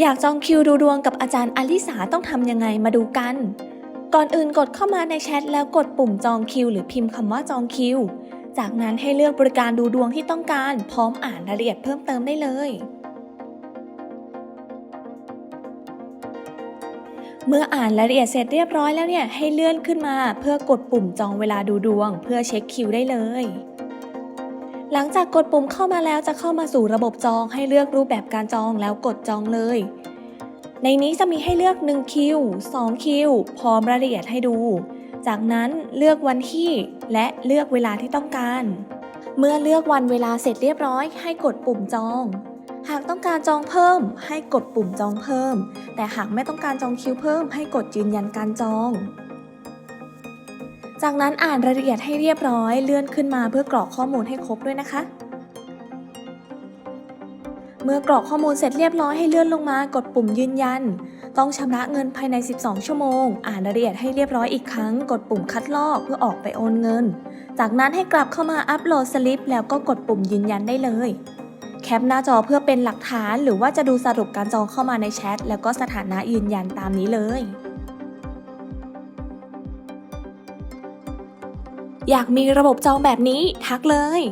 อยากจองคิวดูดวงกับอาจารย์อลิสาต้องทำยังไงมาดูกัน ก่อนอื่นกดเข้ามาในแชทแล้วกดปุ่มจองคิว หรือพิมพ์คำว่าจองคิว จากนั้นให้เลือกบริการดูดวงที่ต้องการ พร้อมอ่านรายละเอียดเพิ่มเติมได้เลย เมื่ออ่านรายละเอียดเสร็จเรียบร้อยแล้วเนี่ยให้เลื่อนขึ้นมา เพื่อกดปุ่มจองเวลาดูดวง เพื่อเช็คคิวได้เลยหลังจากกดปุ่มเข้ามาแล้วจะเข้ามาสู่ระบบจองให้เลือกรูปแบบการจองแล้วกดจองเลย ในนี้จะมีให้เลือก1คิว2คิวพร้อมรายละเอียดให้ดู จากนั้นเลือกวันที่และเลือกเวลาที่ต้องการ เมื่อเลือกวันเวลาเสร็จเรียบร้อย ให้กดปุ่มจอง หากต้องการจองเพิ่ม ให้กดปุ่มจองเพิ่ม แต่หากไม่ต้องการจองคิวเพิ่ม ให้กดยืนยันการจองจากนั้นอ่านรายละเอียดให้เรียบร้อย เลื่อนขึ้นมาเพื่อกรอกข้อมูลให้ครบด้วยนะคะ เมื่อกรอกข้อมูลเสร็จเรียบร้อยให้เลื่อนลงมากดปุ่มยืนยัน ต้องชำระเงินภายใน 12 ชั่วโมง อ่านรายละเอียดให้เรียบร้อยอีกครั้ง กดปุ่มคัดลอกเพื่อออกไปโอนเงิน จากนั้นให้กลับเข้ามาอัปโหลดสลิปแล้วก็กดปุ่มยืนยันได้เลย แคปหน้าจอเพื่อเป็นหลักฐานหรือว่าจะดูสรุปการจองเข้ามาในแชทแล้วก็สถานะยืนยันตามนี้เลยอยากมีระบบจองแบบนี้ทักเลย